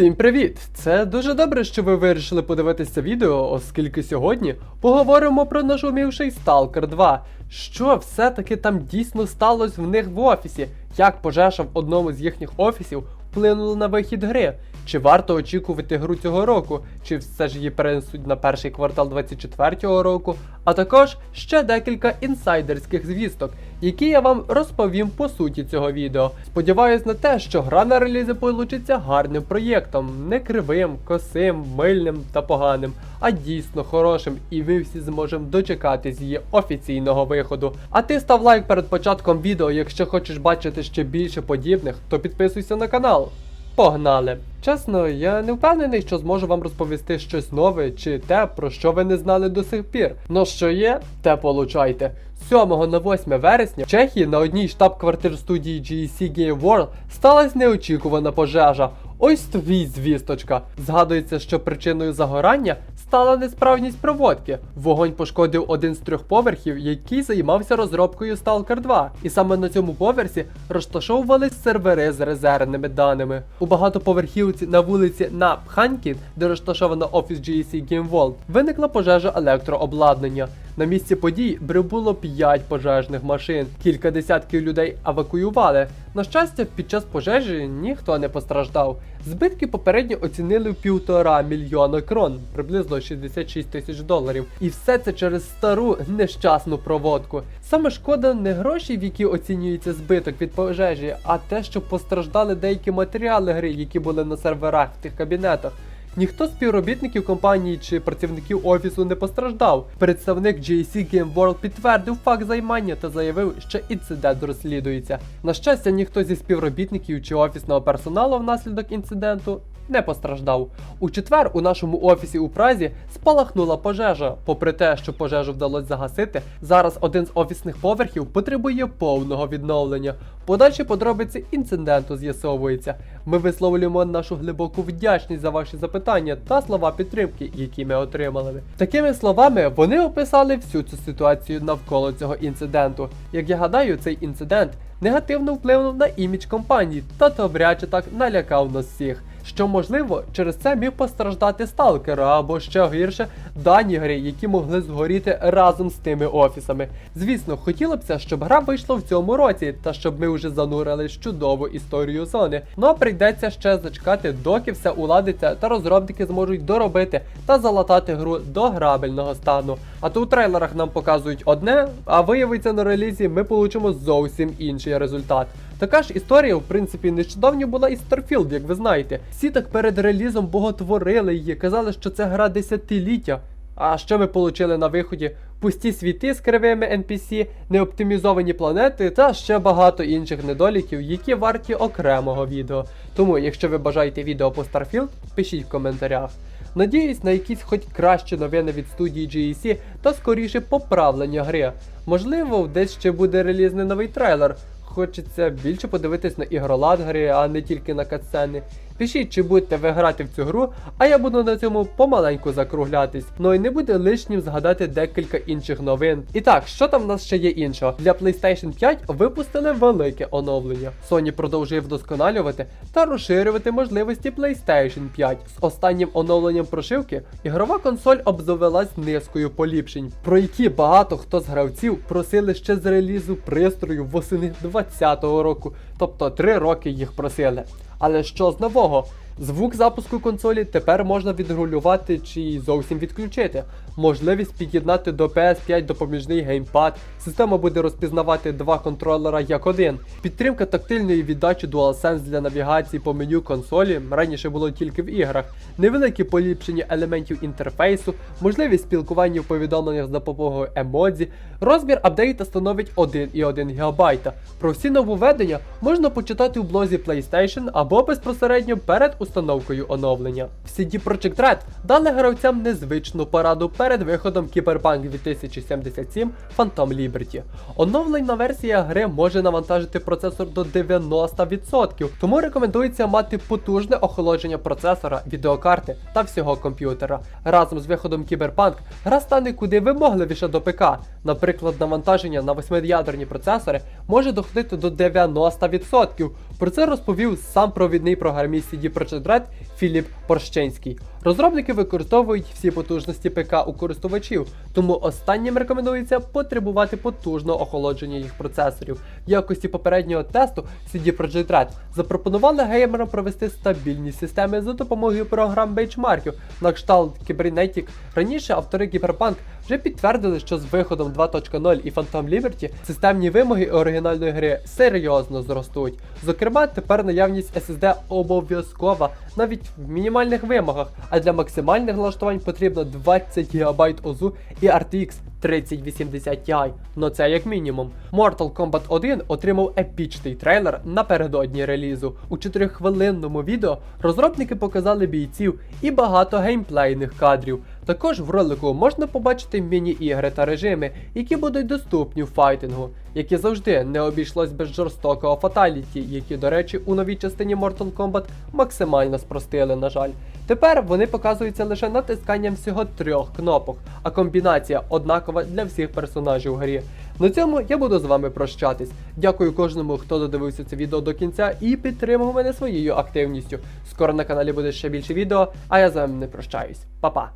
Всім привіт! Це дуже добре, що ви вирішили подивитися відео, оскільки сьогодні поговоримо про нашумівший Stalker 2. Що все-таки там дійсно сталося в них в офісі, як пожежа в одному з їхніх офісів вплинула на вихід гри. Чи варто очікувати гру цього року, чи все ж її перенесуть на перший квартал 24-го року, а також ще декілька інсайдерських звісток, які я вам розповім по суті цього відео. Сподіваюсь на те, що гра на релізі получиться гарним проєктом, не кривим, косим, мильним та поганим, а дійсно хорошим, і ви всі зможемо дочекатись її офіційного виходу. А ти став лайк перед початком відео, якщо хочеш бачити ще більше подібних, то підписуйся на канал. Погнали! Чесно, я не впевнений, що зможу вам розповісти щось нове чи те, про що ви не знали до сих пір. Ну що є, те получайте. З 7 на 8 вересня в Чехії на одній штаб-квартир студії GEC Game World сталася неочікувана пожежа. Ось тобі й звісточка. Згадується, що причиною загорання стала несправність проводки. Вогонь пошкодив один з трьох поверхів, який займався розробкою Stalker 2. І саме на цьому поверсі розташовувались сервери з резервними даними. У багатоповерхівці на вулиці на Пханькін, де розташовано офіс GEC Game World, виникла пожежа електрообладнання. На місці подій прибуло 5 пожежних машин. Кілька десятків людей евакуювали. На щастя, під час пожежі ніхто не постраждав. Збитки попередньо оцінили в півтора мільйона крон, приблизно 66 тисяч доларів. І все це через стару нещасну проводку. Саме шкода не гроші, в які оцінюється збиток від пожежі, а те, що постраждали деякі матеріали гри, які були на серверах в тих кабінетах. Ніхто з співробітників компанії чи працівників офісу не постраждав. Представник GAC Game World підтвердив факт займання та заявив, що інцидент розслідується. На щастя, ніхто зі співробітників чи офісного персоналу внаслідок інциденту не постраждав. У четвер у нашому офісі у Празі спалахнула пожежа. Попри те, що пожежу вдалося загасити, зараз один з офісних поверхів потребує повного відновлення. Подальші подробиці інциденту з'ясовуються. Ми висловлюємо нашу глибоку вдячність за ваші запитання та слова підтримки, які ми отримали. Такими словами, вони описали всю цю ситуацію навколо цього інциденту. Як я гадаю, цей інцидент негативно вплинув на імідж компанії та добряче так налякав нас всіх. Що можливо, через це міг постраждати сталкер або ще гірше дані гри, які могли згоріти разом з тими офісами. Звісно, хотілося б, щоб гра вийшла в цьому році, та щоб ми вже занурили чудову історію зони. Ну прийдеться ще зачекати, доки все уладиться та розробники зможуть доробити та залатати гру до грабельного стану. А то у трейлерах нам показують одне, а виявиться на релізі, ми получимо зовсім інший результат. Така ж історія, в принципі, нещодавно була і Starfield, як ви знаєте. Всі так перед релізом боготворили її, казали, що це гра десятиліття. А що ми отримали на виході? Пусті світи з кривими NPC, неоптимізовані планети та ще багато інших недоліків, які варті окремого відео. Тому, якщо ви бажаєте відео по Starfield, пишіть в коментарях. Надіюсь на якісь хоч кращі новини від студії GEC та скоріше поправлення гри. Можливо, десь ще буде релізний новий трейлер. Хочеться більше подивитись на ігролад гри, а не тільки на катсцени. Пишіть, чи будете ви грати в цю гру, а я буду на цьому помаленьку закруглятись. Ну і не буде лишнім згадати декілька інших новин. І так, що там в нас ще є іншого? Для PlayStation 5 випустили велике оновлення. Sony продовжує вдосконалювати та розширювати можливості PlayStation 5. З останнім оновленням прошивки ігрова консоль обзавелась низкою поліпшень, про які багато хто з гравців просили ще з релізу пристрою восени 2020 року, тобто 3 роки їх просили. Але що з нового? Звук запуску консолі тепер можна відрегулювати чи зовсім відключити. Можливість під'єднати до PS5 допоміжний геймпад. Система буде розпізнавати два контролера як один. Підтримка тактильної віддачі DualSense для навігації по меню консолі раніше було тільки в іграх. Невеликі поліпшення елементів інтерфейсу, можливість спілкування в повідомленнях з допомогою емодзі. Розмір апдейта становить 1,1 ГБ. Про всі нововведення можна почитати у блозі PlayStation або безпосередньо перед установкою оновлення. В CD Projekt Red дали гравцям незвичну пораду перед виходом Cyberpunk 2077 Phantom Liberty. Оновлена версія гри може навантажити процесор до 90%, тому рекомендується мати потужне охолодження процесора, відеокарти та всього комп'ютера. Разом з виходом Cyberpunk гра стане куди вимогливіше до ПК. Наприклад, навантаження на 8-ядерні процесори може доходити до 90%. Про це розповів сам провідний програміст CD Projekt Project Філіп Порщенський. Розробники використовують всі потужності ПК у користувачів, тому останнім рекомендується потребувати потужного охолодження їх процесорів. В якості попереднього тесту CD Projekt Red запропонували геймерам провести стабільні системи за допомогою програм бейчмарків на кшталт Cybernetic. Раніше автори Cyberpunk вже підтвердили, що з виходом 2.0 і Phantom Liberty системні вимоги оригінальної гри серйозно зростуть. Зокрема, тепер наявність SSD обов'язкова навіть в мінімальних вимогах, а для максимальних налаштувань потрібно 20 ГБ ОЗУ і RTX 3080 Ti, но це як мінімум. Mortal Kombat 1 отримав епічний трейлер напередодні релізу. У 4-хвилинному відео розробники показали бійців і багато геймплейних кадрів. Також в ролику можна побачити міні-ігри та режими, які будуть доступні в файтингу, які завжди не обійшлось без жорстокого фаталіті, які, до речі, у новій частині Mortal Kombat максимально спростили, на жаль. Тепер вони показуються лише натисканням всього трьох кнопок, а комбінація однакова для всіх персонажів в грі. На цьому я буду з вами прощатись. Дякую кожному, хто додивився це відео до кінця і підтримав мене своєю активністю. Скоро на каналі буде ще більше відео, а я з вами не прощаюсь. Па-па!